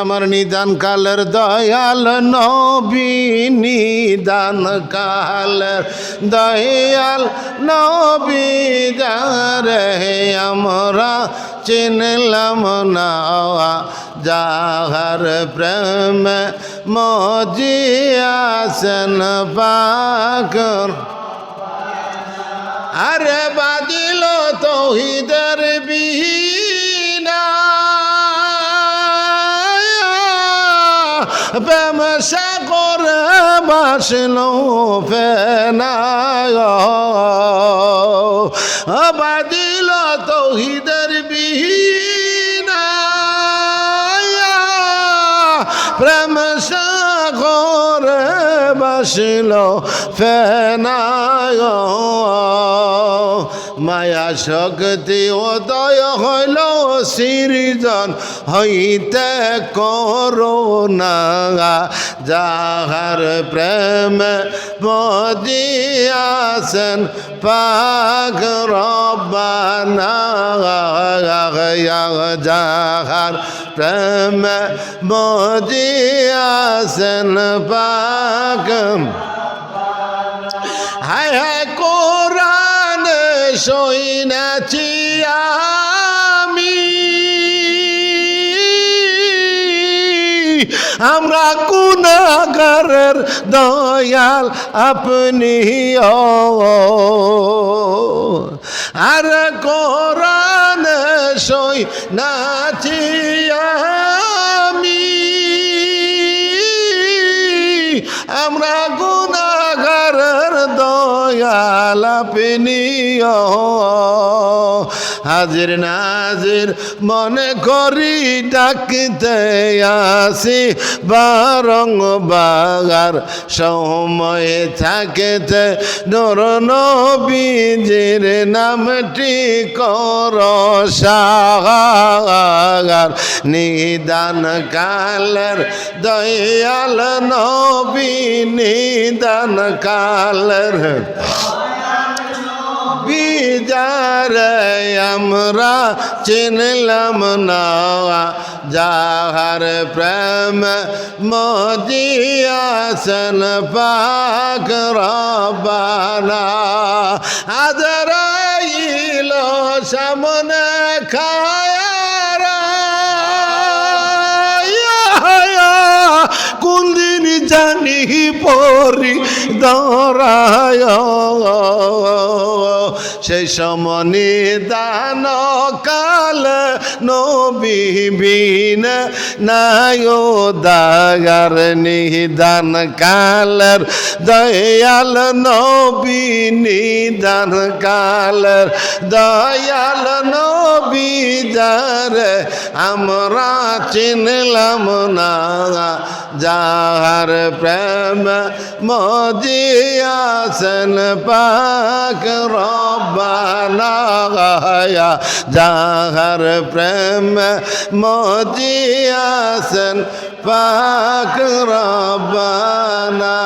আমার নিদান কালের দয়াল নবী, নিদান কালের দয়াল নবী আমরা চিনলাম না, যাহার প্রেম মজিয়াসন পাকর আরে বাদিল তৌহিদের বিহীনা প্রেম সাগর বাসল ফেনা বাদিল তৌহিদের বিহীনা প্রেম সাগর বাসল ফেনায়। মায়া শক্তি উদয় হইল সৃজন, হইতে করোনা যাহার প্রেম মদিয়াছেন রব্বানা। যাহার প্রেম মদিয়াছেন পাক। হায় হায় কোরআন সইনাছি আমি। আমরা গুণাগারের দয়াল আপনি আর কোরআন সই নাচি আমি। আমরা গুণাগারের দয়াল হাজির নাজির, মনে করি ডাকতে আসি। বারং বাগার সময়ে থাকেতে নর নবীজির নামটি কর সাগার নিদান কালের দয়াল নবী, নিদান কালের বিজারে আমরা চিনলাম না যাহার প্রেম মদিয়াসন পাক রবানা। আদরাইল সামনে খায়ারা জানি পরি সেই সমনি দান কাল নবীন নায় দাগার নিদান কালের দয়াল নবী নিদান কালের দয়াল নবী যারে আমরা চিনলাম না। যাহার প্রেম মজিয়াসন পাক রব্বানা যাহার প্রেম মজিয়াসন পাক রব্বানা